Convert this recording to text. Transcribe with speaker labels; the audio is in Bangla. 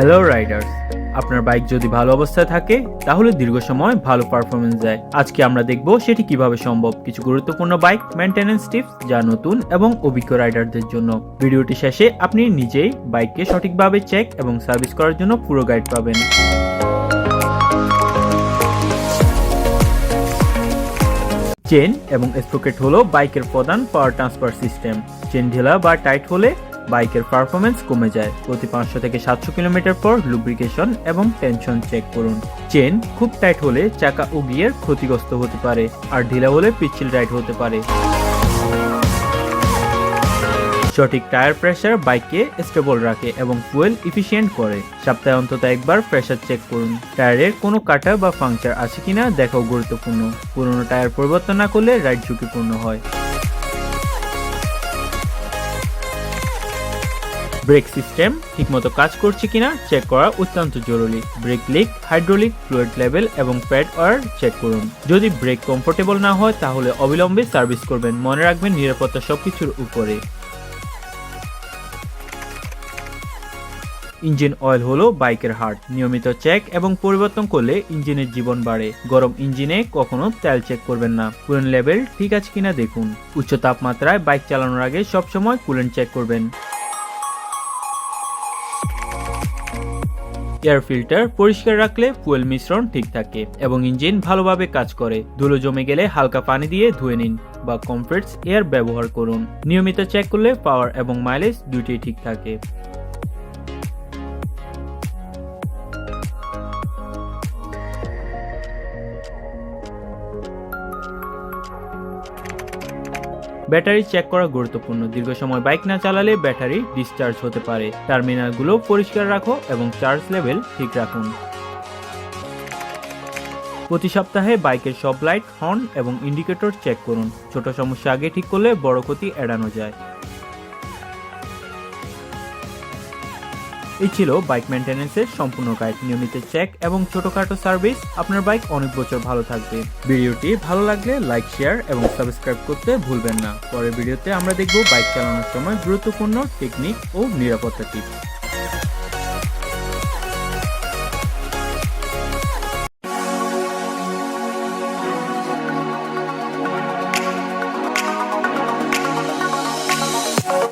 Speaker 1: হ্যালো রাইডার্স আপনার বাইক যদি ভালো অবস্থায় থাকে, তাহলে দীর্ঘ সময় ভালো পারফরমেন্স দেয়। আজকে আমরা দেখব সেটি কীভাবে সম্ভব। কিছু গুরুত্বপূর্ণ বাইক মেনটেন্যান্স টিপস যা নতুন এবং অভিজ্ঞ রাইডারদের জন্য। ভিডিওটি শেষে আপনি নিজেই বাইককে সঠিকভাবে চেক এবং সার্ভিস করার জন্য পুরো গাইড পাবেন। চেন এবং স্প্রকেট হলো বাইকের প্রধান পাওয়ার ট্রান্সফার সিস্টেম চেন ঢিলা বা টাইট হলে বাইকের পারফরমেন্স কমে যায়। প্রতি পাঁচশো থেকে সাতশো কিলোমিটার পর লুব্রিকেশন এবং টেনশন চেক করুন। চেন খুব টাইট হলে চাকা ও গিয়ার ক্ষতিগ্রস্ত হতে পারে, আর ঢিলা হলে পিচ্ছিল রাইড হতে পারে। সঠিক টায়ার প্রেশার বাইককে স্টেবল রাখে এবং ফুয়েল ইফিশিয়েন্ট করে। সপ্তাহে অন্তত একবার প্রেশার চেক করুন। টায়ারের কোনো কাটা বা ফাংচার আছে কিনা দেখাও গুরুত্বপূর্ণ। পুরনো টায়ার পরিবর্তন না করলে রাইড ঝুঁকিপূর্ণ হয়। ব্রেক সিস্টেম ঠিকমতো কাজ করছে কিনা চেক করা অত্যন্ত জরুরি। Brake leak hydraulic fluid level এবং প্যাড ওয়ার চেক করুন। যদি ব্রেক কমফোর্টেবল না হয়, তাহলে অবিলম্বে সার্ভিস করবেন। মনে রাখবেন নিরাপত্তা সবকিছুর উপরে। ইঞ্জিন অয়েল হলো বাইকের হার্ট নিয়মিত চেক এবং পরিবর্তন করলে ইঞ্জিনের জীবন বাড়ে। গরম ইঞ্জিনে কখনো তেল চেক করবেন না। কুলেন্ট লেভেল ঠিক আছে কিনা দেখুন। উচ্চ তাপমাত্রায় বাইক চালানোর আগে সবসময় কুলেন্ট চেক করবেন। এয়ার ফিল্টার পরিষ্কার রাখলে ফুয়েল মিশ্রণ ঠিক থাকে এবং ইঞ্জিন ভালোভাবে কাজ করে। ধুলো জমে গেলে হালকা পানি দিয়ে ধুয়ে নিন বা কমফ্রেটস এয়ার ব্যবহার করুন। নিয়মিত চেক করলে পাওয়ার এবং মাইলেজ দুটি ঠিক থাকে। ব্যাটারি চেক করা গুরুত্বপূর্ণ। দীর্ঘ সময় বাইক না চালালে ব্যাটারি ডিসচার্জ হতে পারে। টার্মিনালগুলো পরিষ্কার রাখো এবং চার্জ লেভেল ঠিক রাখুন। প্রতি সপ্তাহে বাইকের সব লাইট, হর্ন এবং ইন্ডিকেটর চেক করুন। ছোট সমস্যা আগে ঠিক করলে বড় ক্ষতি এড়ানো যায়। এই ছিল বাইক মেনটেন্যান্সের সম্পূর্ণ গাইড নিয়মিত চেক এবং ছোটখাটো সার্ভিস আপনার বাইক অনেক বছর ভালো থাকবে। ভিডিওটি ভালো লাগলে লাইক শেয়ার এবং সাবস্ক্রাইব করতে ভুলবেন না। পরের ভিডিওতে আমরা দেখব বাইক চালানোর সময় গুরুত্বপূর্ণ টেকনিক ও নিরাপত্তা টিপস